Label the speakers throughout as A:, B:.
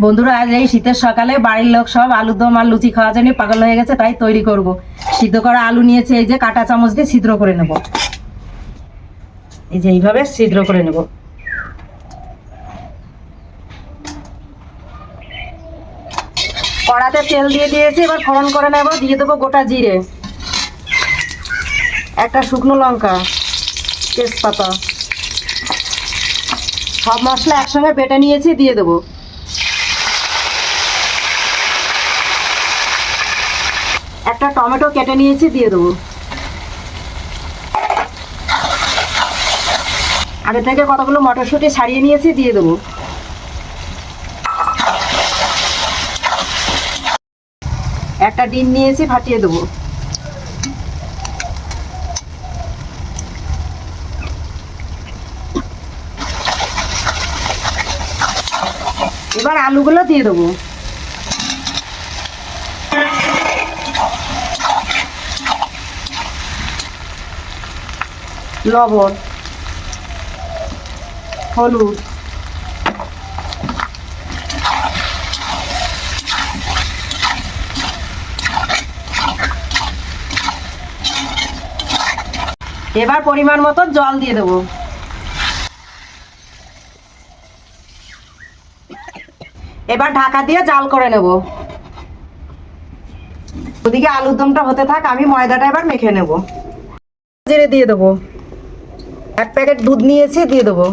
A: বন্ধুরা, আজ এই শীতের সকালে বাড়ির লোক সব আলুর দম আর লুচি খাওয়ার জন্য পাগল হয়ে গেছে, তাই তৈরি করব। সিদ্ধ করা আলু নিয়েছে, এই যে কাঁটা চামচ দিয়ে ছিদ্র করে নেব। এই যে এইভাবে ছিদ্র করে নেব। কড়াতে তেল দিয়ে দিয়েছি, এবার ফোড়ন করে নেব, দিয়ে দেবো গোটা জিরে। একটা শুকনো লঙ্কা, তেজপাতা। সব মশলা একসঙ্গে বেটে নিয়েছি, দিয়ে দেবো। একটা টমেটো কেটে নিয়েছি, দিয়ে দেবো। আগে থেকে কতগুলো মটরশুঁটি ছাড়িয়ে নিয়েছি, দিয়ে দেবো। একটা ডিম নিয়েছি, ফাটিয়ে দেবো। এবার আলুগুলো দিয়ে দেবো। লবণ, হলুদ, এবার পরিমাণ মতো জল দিয়ে দেবো। এবার ঢাকা দিয়ে জাল করে নেব। ওদিকে আলুর দমটা হতে থাক, আমি ময়দাটা এবার মেখে নেব। দিয়ে দেবো। এক প্যাকেট দুধ নিয়েছি, দিয়ে দেবো।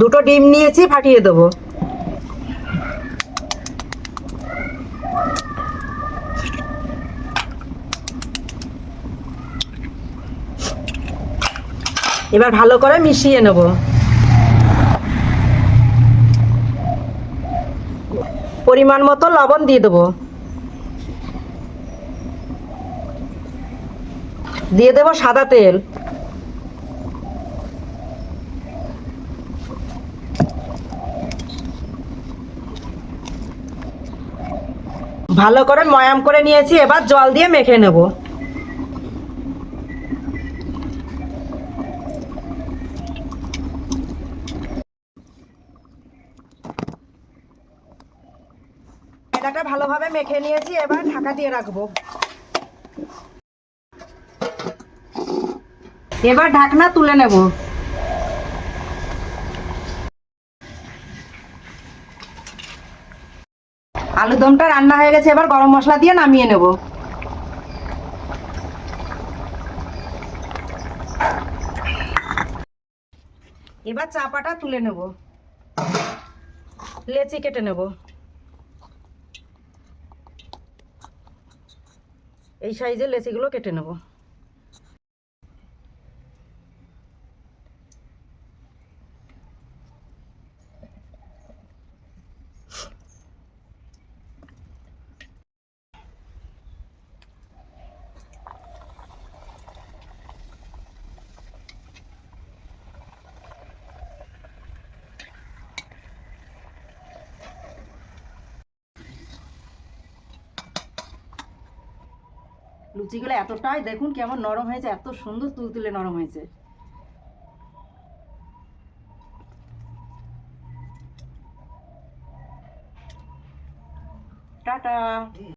A: দুটো ডিম নিয়েছি, ফাটিয়ে দেবো। এবার ভালো করে মিশিয়ে নেব। পরিমাণ মতো লবণ দিয়ে দেবো। দিয়ে দেবো সাদা তেল। ভালো করে ময়াম করে নিয়েছি, এবার জল দিয়ে মেখে নেব। ময়দাটা ভালোভাবে মেখে নিয়েছি, এবার ঢাকা দিয়ে রাখব। এবার ঢাকনা তুলে নেব। আলু দমটা রান্না হয়ে গেছে, এবার গরম মশলা দিয়ে নামিয়ে নেব। এবার চাপাটা তুলে নেব। লেচি কেটে নেব। এই সাইজের লেচিগুলো কেটে নেব। লুচিগুলো এতটাই দেখুন কেমন নরম হয়েছে এত সুন্দর তুলতুলে নরম হয়েছে। টাটা।